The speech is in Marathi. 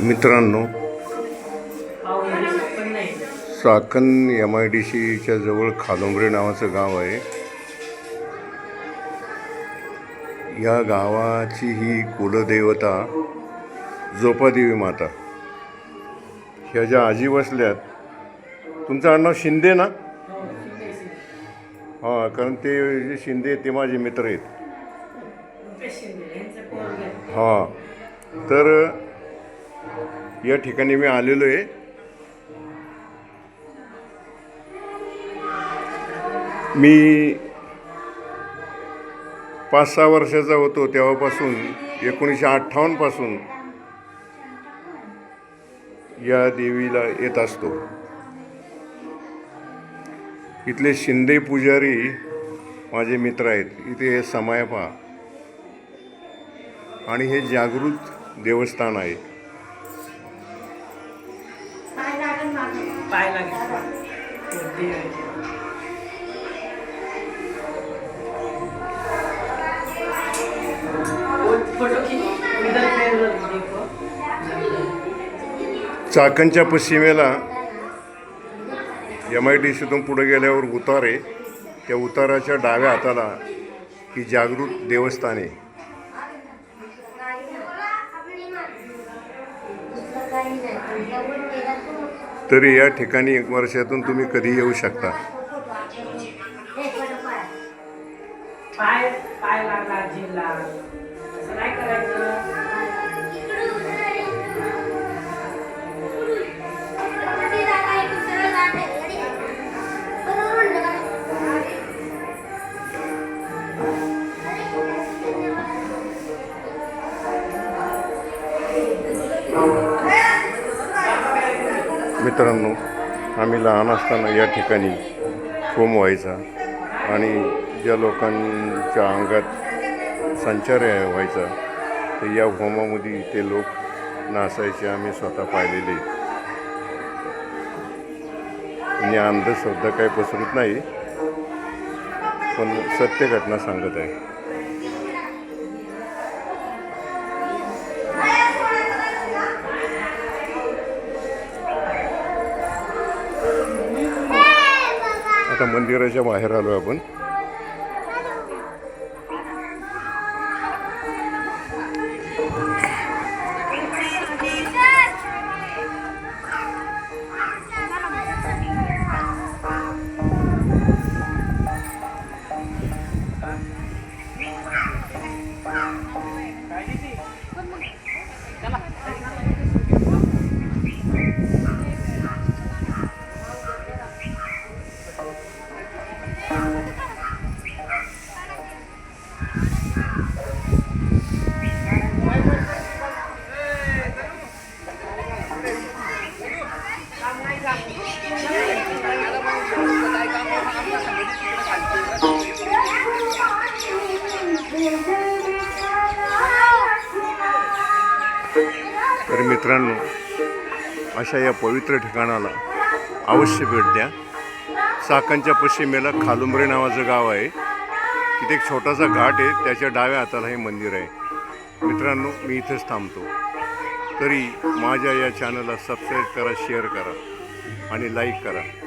मित्रांनो चाकण एम आय डी सीच्या जवळ खालोंबरे नावाचं गाव आहे. या गावाची ही कुलदेवता जोपादेवी माता. ह्या ज्या आजी बसल्यात तुमचं आडनाव शिंदे ना? हां कारण ते जे शिंदे ते माझे मित्र आहेत. हां. तर या ठिकाणी मी आलेलो आहे. मी पाच सहा वर्षाचा होतो तेव्हापासून एकोणीसशे अठ्ठावन्नपासून या देवीला येत असतो. इथले शिंदे पुजारी माझे मित्र आहेत. इथे हे समय पहा. आणि हे जागृत देवस्थान आहे. पाय लागेल फोटो की इधर पे देखो चाकणच्या पश्चिमेला एम आय डी सीतून पुढे गेल्यावर उतार. आहे त्या उताराच्या डाव्या हाताला ही जागृत देवस्थान आहे. तरी या ठिकाणी एक वर्षातून तुम्ही कधी येऊ शकता. पाय पाय लागला जिल्हा असं नाही करायचं. मित्रांनो आम्ही लहान असताना या ठिकाणी होम व्हायचा आणि ज्या लोकांच्या अंगात संचार व्हायचा तर या होमामध्ये ते लोक नाचायचे आम्ही स्वतः पाहिलेले. मी अंधश्रद्धा काही पसरत नाही पण सत्य घटना सांगत आहे. आता मंदिराच्या बाहेर आलो आपण. तर मित्रांनो अशा या पवित्र ठिकाणाला अवश्य भेट द्या. चाकणच्या पश्चिमेला खालुंबरे नावाचं गाव आहे. तिथे एक छोटासा घाट आहे. त्याच्या डाव्या हाताला हे मंदिर आहे. मित्रांनो मी इथेच थांबतो. तरी माझ्या या चॅनलला सबस्क्राईब करा शेअर करा आणि लाईक करा.